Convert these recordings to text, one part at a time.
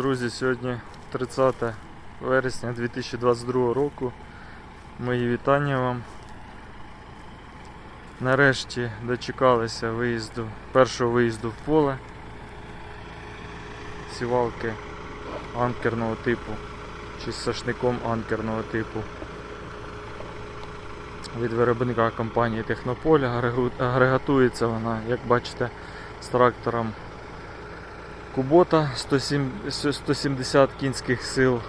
Друзі, сьогодні 30 вересня 2022 року. Мої вітання вам. Нарешті дочекалися виїзду, першого виїзду в поле. Сівалки анкерного типу чи з сашником анкерного типу. Від виробника компанії Технополя агрегатується вона, як бачите, з трактором Кубота 107 170 кінських сил.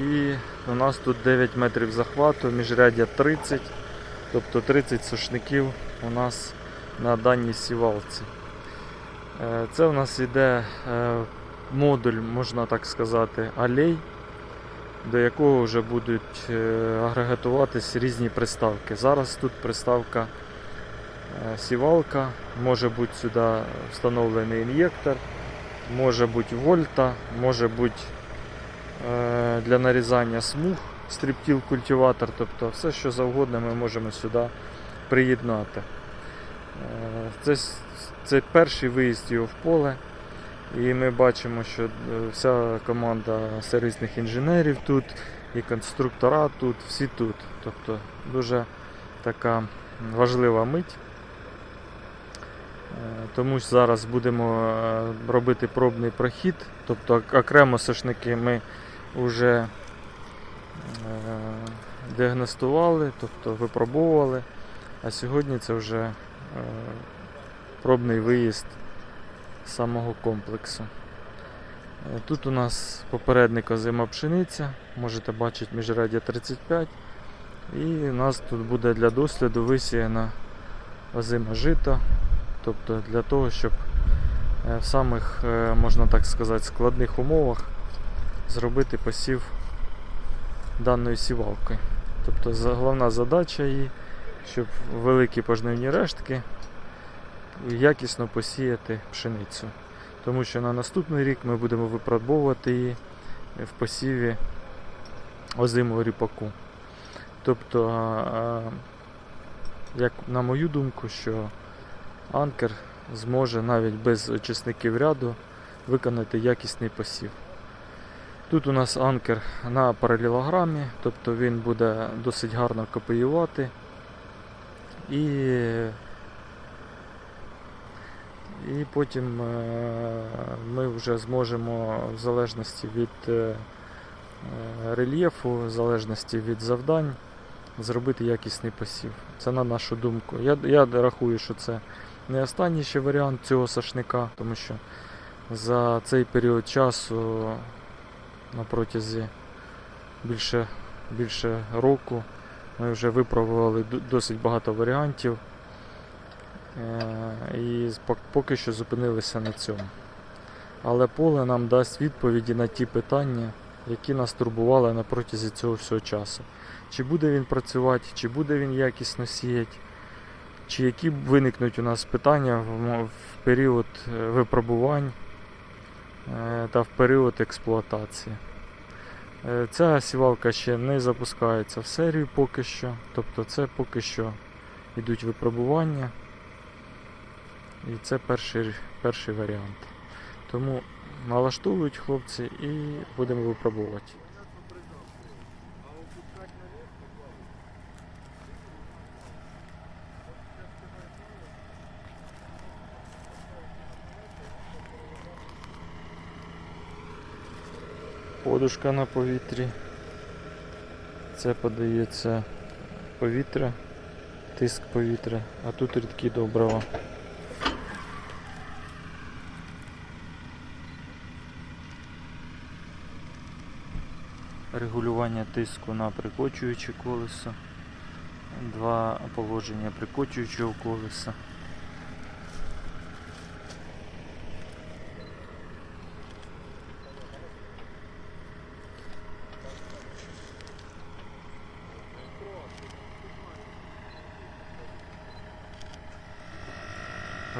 І у нас тут 9 метрів захвату, міжряддя 30, тобто 30 сушників у нас на даній сівалці. Е, Це у нас йде е, модуль, можна так сказати, алей, до якого вже будуть е, агрегатуватись різні приставки. Зараз тут приставка сівалка, може бути сюди встановлений ін'єктор може бути вольта, може бути е, для нарізання смуг стріптіл культиватор, тобто все, що завгодно ми можемо сюди приєднати. Е, Це, це перший виїзд його в поле. І ми бачимо, що е, вся команда сервісних інженерів тут, і конструктора тут, всі тут. Тобто дуже така важлива мить. Е, Тому що зараз будемо е, робити пробний прохід, тобто окремо сошники ми вже е, діагностували, тобто випробовували, а сьогодні це вже пробний виїзд самого комплексу. Тут у нас попередник озима пшениця, можете бачити міжряддя 35. І у нас тут буде для досліду висіяна озима жито, Тобто для того, щоб е, в самих, е, можна так сказати, складних умовах зробити посів даною сівалкою. Тобто головна задача її, щоб великі пожнивні рештки якісно посіяти пшеницю. Тому що на наступний рік ми будемо випробовувати її в посіві озимого ріпаку. Тобто, як на мою думку, що Анкер зможе навіть без очисників ряду виконати якісний посів. Тут у нас анкер на паралелограмі, тобто він буде досить гарно копіювати і, і потім е, ми вже зможемо в залежності від е, рельєфу, в залежності від завдань зробити якісний посів. Це на нашу думку. Я, я рахую, що це не останній ще варіант цього сашника, тому що за цей період часу на протязі більше, більше року ми вже випробували досить багато варіантів е, і поки що зупинилися на цьому. Але поле нам дасть відповіді на ті питання, які нас турбували на протязі цього всього часу. Чи буде він працювати, чи буде він якісно сіяти, чи які виникнуть у нас питання в, період е, випробувань е, та в період експлуатації. Е, Ця сівалка ще не запускається в серію поки що, тобто це поки що йдуть випробування. І це перший, перший варіант. Тому налаштовують хлопці і будемо випробувати. Подушка на повітрі. Це подається повітря, тиск повітря, а тут рідкі добрива. Регулювання тиску на прикочуюче колесо. Два положення прикочуючого колеса.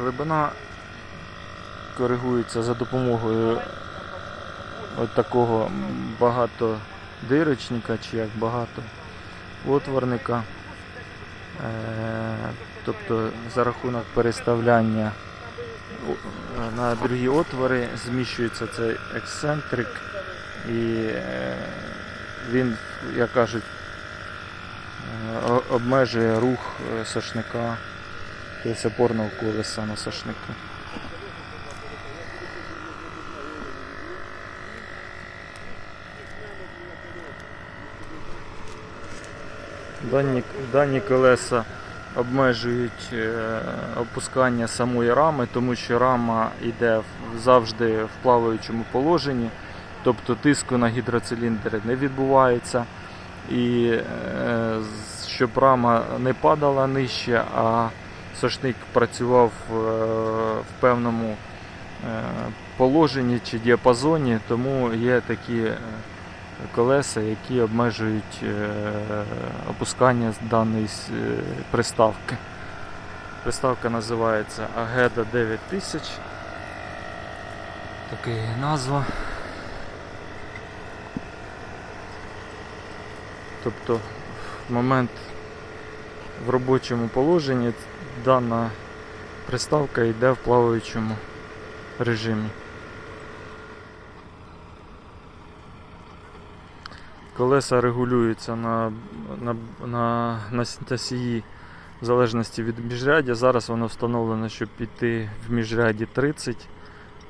Глибина коригується за допомогою от такого багатодирочника, чи як багато отворника. Е, Тобто за рахунок переставляння на другі отвори зміщується цей ексцентрик і е, він, як кажуть, е, обмежує рух сошника, тобто опорного колеса на сошнику. Дані, дані колеса обмежують е, опускання самої рами, тому що рама йде завжди в плаваючому положенні, тобто тиску на гідроциліндри не відбувається. І е, щоб рама не падала нижче, а сошник працював е, в певному е, положенні чи діапазоні, тому є такі е, колеса, які обмежують опускання даної приставки. Приставка називається Ageda 9000. Така назва. Тобто в момент в робочому положенні дана приставка йде в плаваючому режимі. Колеса регулюються на, на, на, на носії в залежності від міжряддя. Зараз воно встановлено, щоб піти в міжряді 30.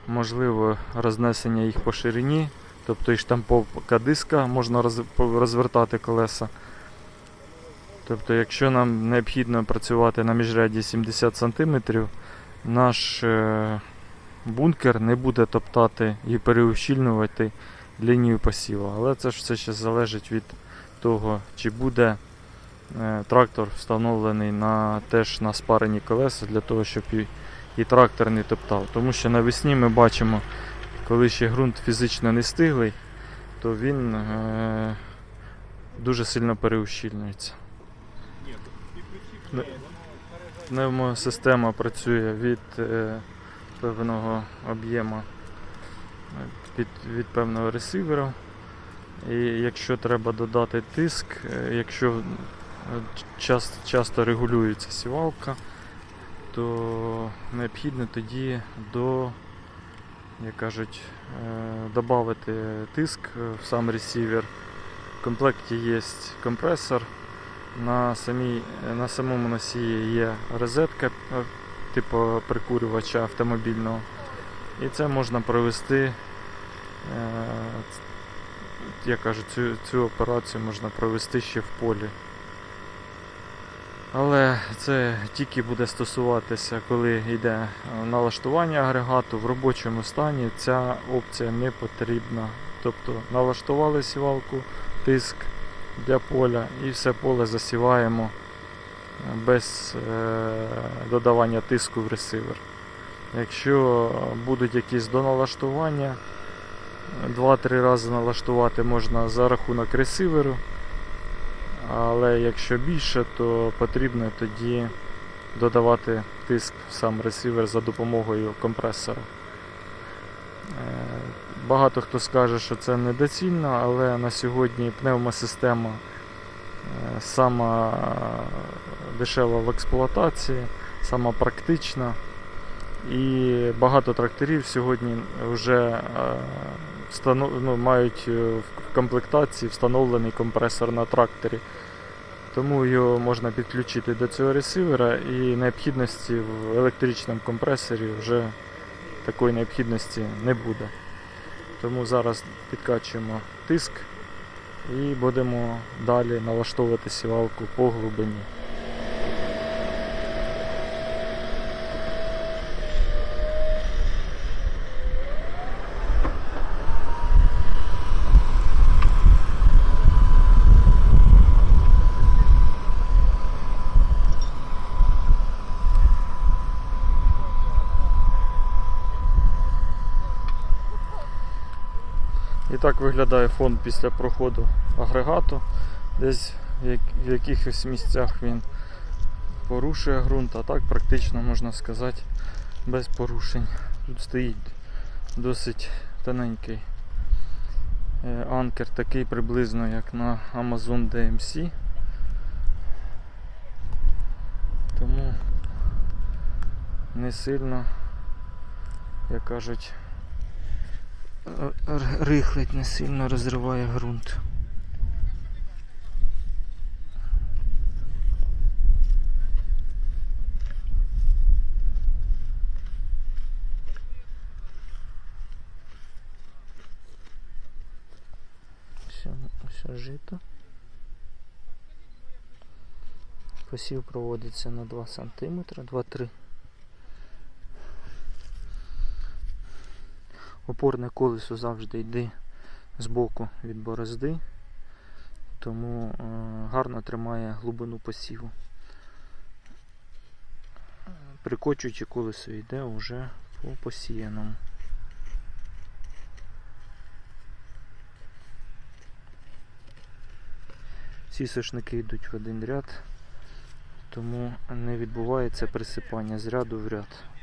Можливо, рознесення їх по ширині, тобто і штамповка диска можна роз, розвертати колеса. Тобто, якщо нам необхідно працювати на міжряді 70 см, наш е, бункер не буде топтати і переущільнювати лінію посіву. Але це ж все ще залежить від того, чи буде е, трактор встановлений на теж на спарені колеса для того, щоб і, і трактор не топтав. Тому що навесні ми бачимо, коли ще ґрунт фізично не стиглий, то він е, дуже сильно переущільнюється. Не- Пневмосистема працює від е, певного об'єму е, від, від певного ресивера. І якщо треба додати тиск, е, якщо е, часто, часто регулюється сівалка, то необхідно тоді до, як кажуть, додати тиск в сам ресивер. В комплекті є компресор. На, самій, на самому носії є розетка е, типу прикурювача автомобільного. І це можна провести, е, як кажуть, цю, цю операцію можна провести ще в полі. Але це тільки буде стосуватися, коли йде налаштування агрегату в робочому стані. Ця опція не потрібна. Тобто налаштували сівалку, тиск для поля і все поле засіваємо е, без е, додавання тиску в ресивер. Якщо будуть якісь доналаштування, 2-3 рази налаштувати можна за рахунок ресиверу. Але якщо більше, то потрібно тоді додавати тиск в сам ресивер за допомогою компресора. Багато хто скаже, що це недоцільно, але на сьогодні пневмосистема е, сама дешева в експлуатації, сама практична. І багато тракторів сьогодні вже е, ну, мають е, в комплектації встановлений компресор на тракторі. Тому його можна підключити до цього ресивера і необхідності в електричному компресорі вже такої необхідності не буде. Тому зараз підкачуємо тиск і будемо далі налаштовувати сівалку по глибині. Так виглядає фон після проходу агрегату. Десь в якихось місцях він порушує ґрунт, а так практично можна сказати без порушень. Тут стоїть досить тоненький е, анкер, такий приблизно як на Amazon DMC. Тому не сильно як кажуть, рихлить не сильно розриває ґрунт. Жито. Посів проводиться на 2 см, 2-3. Опорне колесо завжди йде збоку від борозди, тому е, гарно тримає глибину посіву. Прикочуючи колесо йде вже по посіяному. Всі сошники йдуть в один ряд, тому не відбувається присипання з ряду в ряд.